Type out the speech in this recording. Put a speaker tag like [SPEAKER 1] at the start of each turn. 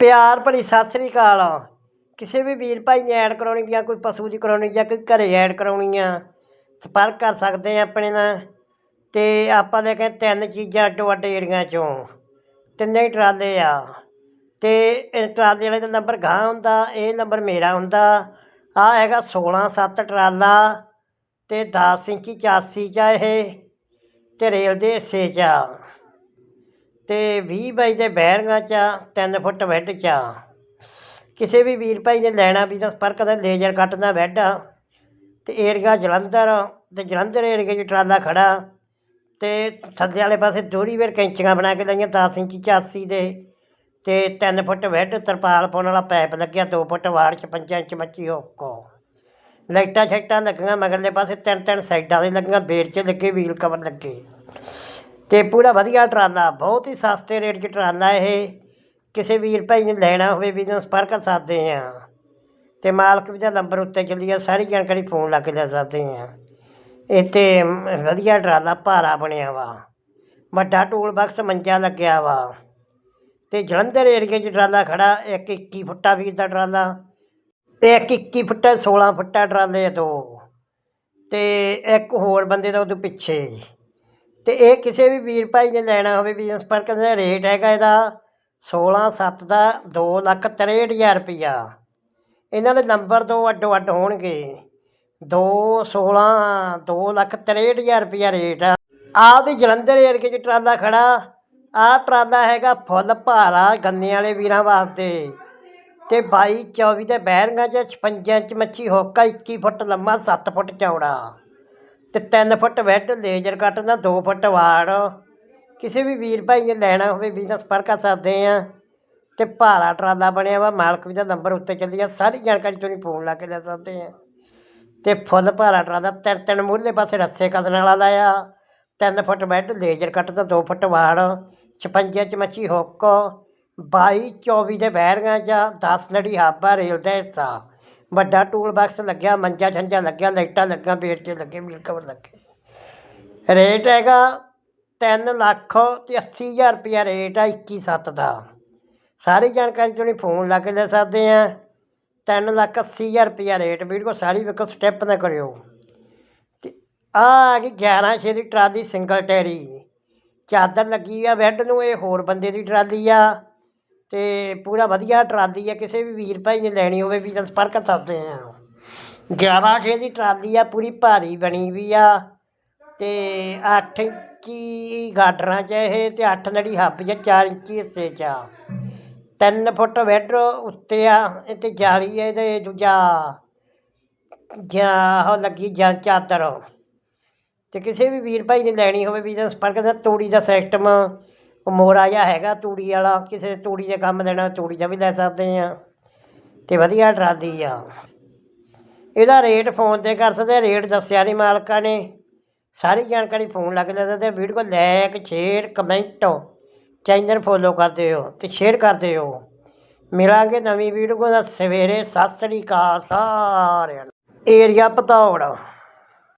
[SPEAKER 1] ਪਿਆਰ ਭਰੀ ਸਤਿ ਸ੍ਰੀ ਅਕਾਲ ਕਿਸੇ ਵੀ ਵੀਰ ਭਾਈ ਨੇ ਐਡ ਕਰਾਉਣੀ ਜਾਂ ਕੋਈ ਪਸ਼ੂ ਦੀ ਕਰਾਉਣੀ ਜਾਂ ਕੋਈ ਘਰੇ ਐਡ ਕਰਾਉਣੀ ਆ, ਸੰਪਰਕ ਕਰ ਸਕਦੇ ਆ ਆਪਣੇ ਨਾਲ। ਤੇ ਆਪਾਂ ਲੈ ਕੇ ਤਿੰਨ ਚੀਜ਼ਾਂ ਅੱਡੋ ਅੱਡ ਏਰੀਆਂ ਚੋਂ। ਤਿੰਨੇ ਹੀ ਟਰਾਲੇ ਆ। ਤੇ ਇਹ ਟਰਾਲੇ ਵਾਲੇ ਦਾ ਨੰਬਰ ਗਾਂ ਹੁੰਦਾ, ਇਹ ਨੰਬਰ ਮੇਰਾ ਹੁੰਦਾ। ਆ ਹੈਗਾ 16 7 ਟਰਾਲਾ ਤੇ 10 ਇੰਚੀ 84 ਚ ਆ ਇਹ ਤੇ ਰੇਲ ਦੇ ਹਿੱਸੇ ਚ। ਆ ਤੇ 20 ਬਾਈ ਦੇ ਬੈਰੀਆਂ ਚ 3 ਫੁੱਟ ਬੈੱਡ ਚ ਆ। ਕਿਸੇ ਵੀ ਵੀਰ ਭਾਈ ਨੇ ਲੈਣਾ ਵੀ ਤਾਂ ਸੰਪਰਕ ਦਾ ਲੇਜ਼ਰ ਕੱਟ ਦਾ ਬੈੱਡ ਆ। ਤੇ ਏਰੀਆ ਜਲੰਧਰ ਤੇ ਜਲੰਧਰ ਏਰੀਏ 'ਚ ਟਰਾਲਾ ਖੜਾ। ਤੇ ਥੱਲੇ ਵਾਲੇ ਪਾਸੇ ਦੋਹਰੀ ਵੇਰ ਕੈਂਚੀਆਂ ਬਣਾ ਕੇ ਲਾਈਆਂ 10 ਇੰਚੀ 84 ਦੇ। ਤੇ 3 ਫੁੱਟ ਬੈੱਡ ਤਰਪਾਲ ਪਾਉਣ ਵਾਲਾ ਪੈਪ ਲੱਗਿਆ 2 ਫੁੱਟ ਵਾੜ ਚ 5 ਇੰਚ ਮੱਚੀ ਹੋਕੋ ਲਾਈਟਾਂ ਛੱਟਾਂ ਲੱਗੀਆਂ, ਮਗਰਲੇ ਪਾਸੇ ਤਿੰਨ ਤਿੰਨ ਸਾਈਡਾਂ ਦੇ ਲੱਗੀਆਂ ਬੇੜ 'ਚ ਲੱਗੇ, ਵੀਲ ਕਵਰ ਲੱਗੇ। ਤੇ ਪੂਰਾ ਵਧੀਆ ਟਰਾਲਾ ਬਹੁਤ ਹੀ ਸਸਤੇ ਰੇਟ 'ਚ ਟਰਾਲਾ ਇਹ। ਕਿਸੇ ਵੀਰ ਭਾਈ ਨੇ ਲੈਣਾ ਹੋਵੇ, ਵੀ ਨਾਲ ਸੰਪਰਕ ਕਰ ਸਕਦੇ ਆ ਤੇ ਮਾਲਕ ਵੀ ਦਾ ਨੰਬਰ ਉੱਤੇ ਚੱਲੀ ਆ ਸਾਰੀ ਜਾਣਕਾਰੀ ਫੋਨ ਲਾ ਕੇ ਲੈ ਸਕਦੇ ਆ ਇਹ ਤੇ ਵਧੀਆ ਟਰਾਲਾ ਭਾਰਾ ਬਣਿਆ ਵਾ। ਵੱਡਾ ਟੂਲ ਬਾਕਸ ਮੰਜਾ ਲੱਗਿਆ ਵਾ। ਤੇ ਜਲੰਧਰ ਏਰੀਏ 'ਚ ਟਰਾਲਾ ਖੜਾ, ਇੱਕ 21 ਫੁੱਟਾ ਵੀਰ ਦਾ ਟਰਾਲਾ ਤੇ ਇੱਕ 21 ਫੁੱਟਾ 16 ਫੁੱਟਾ ਟਰਾਲੇ ਦੋ। ਤੇ ਇੱਕ ਹੋਰ ਬੰਦੇ ਦਾ ਉਹਦੇ ਪਿੱਛੇ। ਤੇ ਇਹ ਕਿਸੇ ਵੀ ਵੀਰ ਭਾਈ ਨੇ ਲੈਣਾ ਹੋਵੇ ਬਿਜ਼ਨਸ ਪਾਰਕ ਦਾ ਰੇਟ ਹੈਗਾ ਇਹਦਾ 16 7 ਦਾ 2 ਲੱਖ 63000 ਰੁਪਈਆ ਇਹਨਾਂ ਦੇ ਨੰਬਰ ਦੋ ਅੱਡੋ ਅੱਡ ਹੋਣਗੇ। 2 16 2 ਲੱਖ 63000 ਰੁਪਈਆ ਰੇਟ ਆ। ਆ ਵੀ ਜਲੰਧਰ ਏਰੀਏ 'ਚ ਟਰਾਲਾ ਖੜਾ। ਆ ਟਰਾਲਾ ਹੈਗਾ ਫੁੱਲ ਭਾਰਾ ਗੰਨੇ ਵਾਲੇ ਵੀਰਾਂ ਵਾਸਤੇ। ਤੇ 22 24 ਦੇ ਬੈਰੀਆਂ 'ਚ 56 ਇੰਚ ਮੱਛੀ ਹੋਕਾ 21 ਫੁੱਟ ਲੰਮਾ 7 ਫੁੱਟ ਚੌੜਾ। ਤੇ 3 ਫੁੱਟ ਬੈੱਡ, ਲੇਜ਼ਰ ਕੱਟ ਦਾ 2 ਫੁੱਟ ਵਾੜ। ਕਿਸੇ ਵੀ ਵੀਰ ਭਾਈ ਨੇ ਲੈਣਾ ਹੋਵੇ ਬਿਜ਼ਨਸ ਪਰ ਕਰ ਸਕਦੇ ਆ। ਤੇ ਭਾਰਾ ਟਰਾਲਾ ਬਣਿਆ ਵਾ, ਮਾਲਕ ਵੀ ਦਾ ਨੰਬਰ ਉੱਤੇ ਚੱਲੀ ਆ, ਸਾਰੀ ਜਾਣਕਾਰੀ ਤੁਸੀਂ ਫੋਨ ਲਾ ਕੇ ਲੈ ਸਕਦੇ ਆ। ਤੇ ਫੁੱਲ ਭਾਰਾ ਟਰਾਲਾ, ਤਿੰਨ ਤਿੰਨ ਮੂਹਰਲੇ ਪਾਸੇ ਰੱਸੇ ਕਸਣ ਵਾਲਾ ਲਾਇਆ। 3 ਫੁੱਟ ਬੈੱਡ, ਲੇਜ਼ਰ ਕੱਟ ਦਾ 2 ਫੁੱਟ ਵਾੜ। 56 ਚ ਮੱਛੀ ਹੁੱਕ। 22 24 ਦੇ ਬੈਰੀਆਂ ਚ 10 ਲੜੀ ਹਾਬਾ, ਰੇਲ ਦਾ ਹਿੱਸਾ। ਵੱਡਾ ਟੂਲ ਬਾਕਸ ਲੱਗਿਆ, ਮੰਜਾ ਛੰਜਾ ਲੱਗਿਆ, ਲਾਈਟਾਂ ਲੱਗੀਆਂ ਪੇਟ 'ਚ ਲੱਗੇ ਮੀਲ ਕਵਰ ਲੱਗੇ। ਰੇਟ ਹੈਗਾ ਤਿੰਨ ਲੱਖ ਤੇ 80000 ਰੁਪਇਆ ਰੇਟ ਆ 21 ਸੱਤ ਦਾ। ਸਾਰੀ ਜਾਣਕਾਰੀ ਤੁਸੀਂ ਫੋਨ ਲਾ ਕੇ ਲੈ ਸਕਦੇ ਆ। ਤਿੰਨ ਲੱਖ 80000 ਰੁਪਇਆ ਰੇਟ ਵੀਡੀਓ ਸਾਰੀ ਵੇਖੋ ਸਟੈਪ ਨਾ ਕਰਿਓ। ਤੇ ਆ ਆ ਗਈ 11 ਛੇ ਦੀ ਟਰਾਲੀ ਸਿੰਗਲ ਟੈਰੀ ਚਾਦਰ ਲੱਗੀ ਆ ਬੈੱਡ ਨੂੰ, ਇਹ ਹੋਰ ਬੰਦੇ ਦੀ ਟਰਾਲੀ ਆ। ਅਤੇ ਪੂਰਾ ਵਧੀਆ ਟਰਾਲੀ ਆ, ਕਿਸੇ ਵੀ ਵੀਰ ਭਾਈ ਨੇ ਲੈਣੀ ਹੋਵੇ, ਵੀ ਸੰਪਰਕ ਕਰ ਸਕਦੇ ਆ। 11 ਛੇ ਦੀ ਟਰਾਲੀ ਆ, ਪੂਰੀ ਭਾਰੀ ਬਣੀ ਵੀ ਆ ਅਤੇ ਅੱਠ ਇੰਚੀ ਗਾਡਰਾਂ 'ਚ ਇਹ ਅਤੇ ਅੱਠ ਲੜੀ ਹੱਬ 'ਚ, ਚਾਰ ਇੰਚੀ ਹਿੱਸੇ 'ਚ। ਆ ਤਿੰਨ ਫੁੱਟ ਬੈੱਡ ਉੱਤੇ ਆ, ਇਹ ਤੇ ਜਾਲੀ ਹੈ ਇਹਦੇ ਦੂਜਾ ਜਾਂ ਉਹ ਲੱਗੀ ਜਾਂ ਚਾਦਰ। ਅਤੇ ਕਿਸੇ ਵੀ ਵੀਰ ਭਾਈ ਨੇ ਲੈਣੀ ਹੋਵੇ, ਵੀ ਸੰਪਰਕ ਦਾ ਤੂੜੀ ਦਾ ਸਿਸਟਮ ਉਹ ਮੋਰਾ ਜਿਹਾ ਹੈਗਾ ਤੂੜੀ ਵਾਲਾ, ਕਿਸੇ ਤੂੜੀ ਦੇ ਕੰਮ ਦੇਣਾ, ਤੂੜੀ ਦਾ ਵੀ ਲੈ ਸਕਦੇ ਆ। ਤੇ ਵਧੀਆ ਟਰਾਲੀ ਆ। ਇਹਦਾ ਰੇਟ ਫੋਨ ਤੇ ਕਰ ਸਕਦੇ ਰੇਟ ਦੱਸਿਆ ਨਹੀਂ ਮਾਲਕਾਂ ਨੇ। ਸਾਰੀ ਜਾਣਕਾਰੀ ਫੋਨ ਲੱਗ ਲੈ ਸਕਦੇ video like share comment channel follow ਕਰਦੇ ਹੋ ਤੇ ਸ਼ੇਅਰ ਕਰਦੇ ਹੋ। ਮਿਲਾਂਗੇ ਨਵੀਂ ਵੀਡੀਓ ਦਾ ਸਵੇਰੇ। ਸਤਿ ਸ੍ਰੀ ਅਕਾਲ ਸਾਰਿਆਂ ਨੂੰ। ਏਰੀਆ ਪਤੌੜ